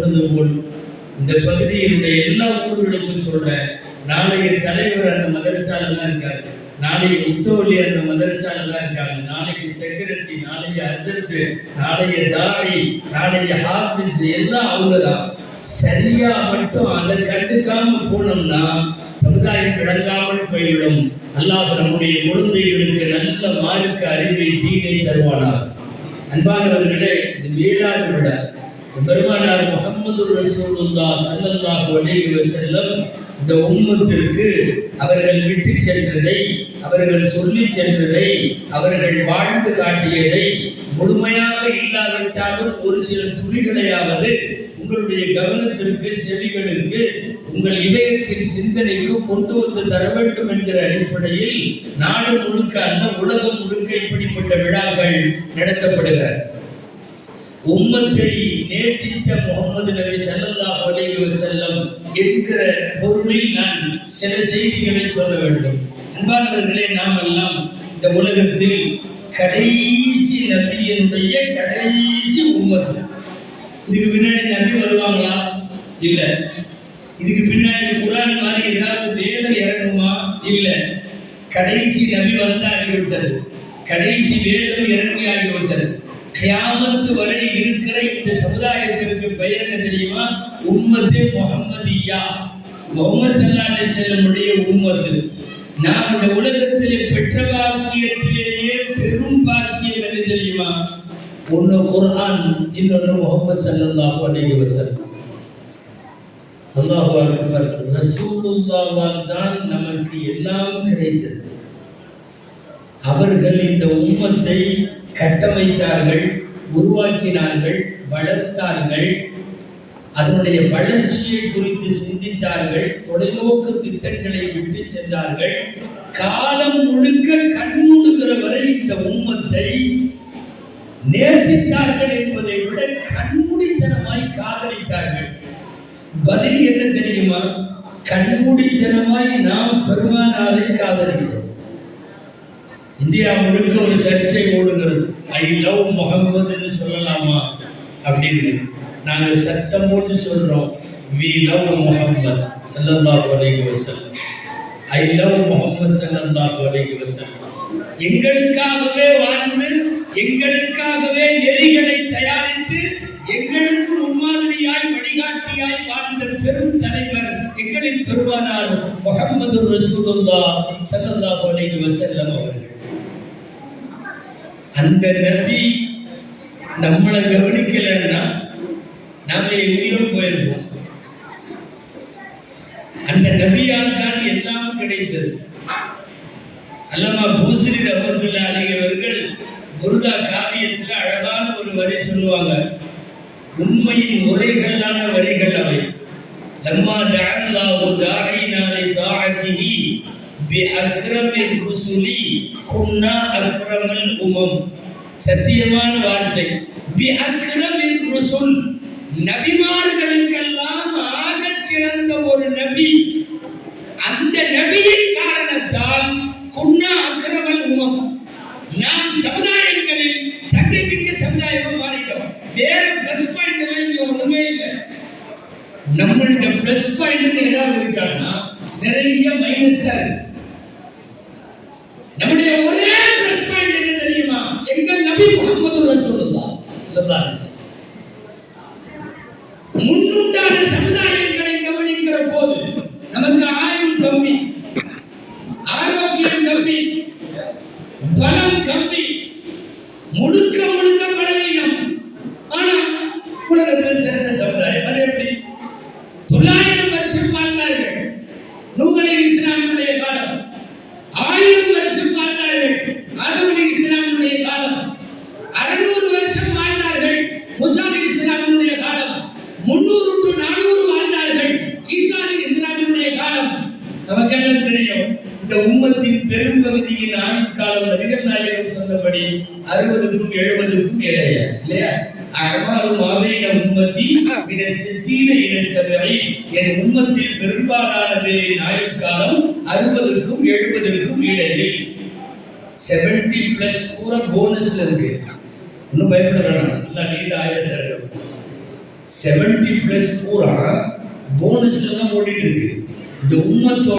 சொன்னது போல் இந்த பகுதியினுடைய எல்லா ஊர்களுக்கும் சொல்றேன் நாளைய தலைவர் அந்த மதரசால தான் இருக்காரு. நாளைய முத்தோலி அந்த மதரசால தான் இருக்காங்க. நாளைக்கு செக்ரட்டரி நாளைய அசர்த்து நாளைய தாரி நாளைய ஆபீஸ் எல்லாம் அவங்க தான் சரியா மட்டும் அதை கண்டுக்காம போனோம்னா சமுதாயம் விளங்காமல் போய்விடும். அல்லாஹ் நம்முடைய குழந்தைகளுக்கு நல்ல மார்க்க அறிவை தீனை தருவானார் அன்பானவர்களே இது மீளாத விட பெருமானார் முகமது ரசூலுல்லா ஸல்லல்லாஹு அலைஹி செல்லம் இந்த உம்மத்திற்கு அவர்கள் விட்டு சென்றதை அவர்கள் சொல்லி சென்றதை அவர்கள் வாழ்ந்து காட்டியதை முழுமையாக இல்லாவிட்டாலும் ஒரு சில துளிகளையாவது உங்களுடைய கவனத்திற்கு செவிகளுக்கு உங்கள் இதயத்தின் சிந்தனைக்கு கொண்டு வந்து தர வேண்டும் என்கிற அடிப்படையில் நாடு முழுக்க அந்த உலகம் முழுக்க இப்படிப்பட்ட விழாக்கள் நடத்தப்படுகிறது. உம்மத்தை நேசித்த முகமது நபி ஸல்லல்லாஹு அலைஹி செல்லம் என்கிற பொருளில் நான் சில செய்திகளை சொல்ல வேண்டும். அன்பானவர்களே நாம் எல்லாம் இந்த உலகத்தில் கடைசி நபியினுடைய கடைசி உம்மத்து இதுக்கு பின்னாடி நபி வருவாங்களா? இல்ல. இதுக்கு பின்னாடி குரான் மாதிரி ஏதாவது வேதம் இறங்குமா? இல்ல. கடைசி நபி வந்தாகிவிட்டது. கடைசி வேதம் இறங்கி ஆகிவிட்டது கியாமத்து வரை இருக்கிற இந்த சமுதாயத்திற்கு பெயர் என்ன தெரியுமா? உம்மத்து முகமதியா முகமது சல்லா செல்லமுடைய உம்மத்து. நாம் இந்த உலகத்திலே பெற்ற பாக்கியத்திலேயே பெரும் பாக்கியம் என்ன தெரியுமா? ஒன்று குர்ஆன் இன்னொன்று முகமது ஸல்லல்லாஹு அலைஹி வஸல்லம். அல்லாஹு அக்பர் ரசூலுல்லாவால் தான் நமக்கு எல்லாம் கிடைத்தது. அவர்கள் இந்த உம்மத்தை கட்டமைத்தார்கள் உருவாக்கினார்கள் வளர்த்தார்கள். அதனுடைய வளர்ச்சியை குறித்து சிந்தித்தார்கள் தொலைநோக்கு திட்டங்களை விட்டு சென்றார்கள். காலம் முழுக்க கண்மூடுகிற வரை இந்த உம்மத்தை நேசித்தார்கள் என்பதை விட கண்மூடித்தனமாய் காதலித்தார்கள். பதில் என்ன தெரியுமா? கண்மூடித்தனமாய் நாம் பெருமானாரை காதலிக்கிறோம். இந்தியா முழுக்க ஒரு சர்ச்சை ஓடுகிறது. ஐ லவ் முகம்மதுன்னு சொல்லலாமா? அப்படின்னு நாங்கள் சத்தம் போட்டு சொல்றோம். வி லவ் முகம்மது ஸல்லல்லாஹு அலைஹி வசல் ஐ லவ் முகம்மது ஸல்லல்லாஹு அலைஹி வசல் எங்களுக்காகவே வாழ்ந்து எங்களுக்காகவே நெறிகளை தயாரித்து எங்களுக்கு முன்மாதிரியாய் வழிகாட்டியாய் வாழ்ந்த பெரும் தலைவர் எங்களின் பெருமானார் முகமது ரசூலுல்லா ஸல்லல்லாஹு அலைஹி வசல்லம் அவர்கள். அந்த நபி நம்மளை கவனிக்கலைன்னா நாம எங்கேயோ போயிருப்போம். அந்த நபியால் தான் எல்லாம் கிடைத்தது. அல்லமா பூசரி ரஹமத்துல்லா அலிகவர்கள் முருகா காவியத்தில் அழகான ஒரு வரி சொல்லுவாங்க. உண்மையின் முறைகளான வரிகள் அவை. லம்மா ஜஅல்லாஹு தாரை நாளை தாஅத்திஹி பி ருசுலி குன்னா அக்ரமல் உமம் சத்தியமான வார்த்தை. பி அக்ரமிர் ருசுல் நபிமார்களுக்கெல்லாம் ஆகச் சிறந்த ஒரு நபி. அந்த நபியின் காரணத்தால் குன்னா அக்ரமல் உமம் நாம் சமுதாயங்களில் சங்கமிக்க சமுதாயம் மாறிட்டோம். வேற பிளஸ் பாயிண்ட் ஒண்ணுமே இல்லை. நம்மள்ட்ட பிளஸ் பாயிண்ட் ஏதாவது இருக்கான்னா நிறைய மைனஸ் தான் இருக்கு நம்முடைய ஒரே பிளஸ் பாயிண்ட் என்ன தெரியுமா எங்கள் நபி முகமது ரசூலுல்லாஹ் ஸல்லல்லாஹு அலைஹி வஸல்லம் முன்னுண்டான சமுதாயங்களை கவனிக்கிற போது நமக்கு ஆயுள் கம்மி ஆரோக்கியம் கம்மி பலம் கம்மி முழுக்க முழுக்க பலவீனம். ஆனா உலகத்தில் சிறந்த சமுதாயம் அது எப்படி? தொள்ளாயிரம் வருஷம் வாழ்ந்தார்கள். நூலை இஸ்லாமினுடைய காலம். ஆயிரம் வருஷம் வாழ்ந்தார்கள். ஆதம் இஸ்லாமினுடைய காலம். அறுநூறு வருஷம் வாழ்ந்தார்கள். முசா இஸ்லாமினுடைய காலம். முன்னூறு டு நானூறு வாழ்ந்தார்கள். ஈசாலி இஸ்லாமினுடைய காலம். நமக்கெல்லாம் தெரியும். இந்த உம்மத்தின் பெரும்பகுதியின் ஆயுட்காலம் நபிகள் நாயகம் சொன்னபடி அறுபதுக்கும் எழுபதுக்கும் இடையே இல்லையா? அகமாறு மாவையின உம்மத்தி சித்தீன இட சபை. என் உம்மத்தில் பெரும்பாலான பேரின் ஆயுள் அறுபதுக்கும் எழுபதுக்கும் இடையில் செவன்டி பிளஸ் பூரா போனஸ்ல இருக்கு. ஒன்றும் பயப்பட வேணாம். நல்லா நீண்ட ஆயுத தரணும் செவன்டி பிளஸ் பூரா போனஸ்ல தான் ஓடிட்டு இருக்கு. இந்த உம்மத்தோட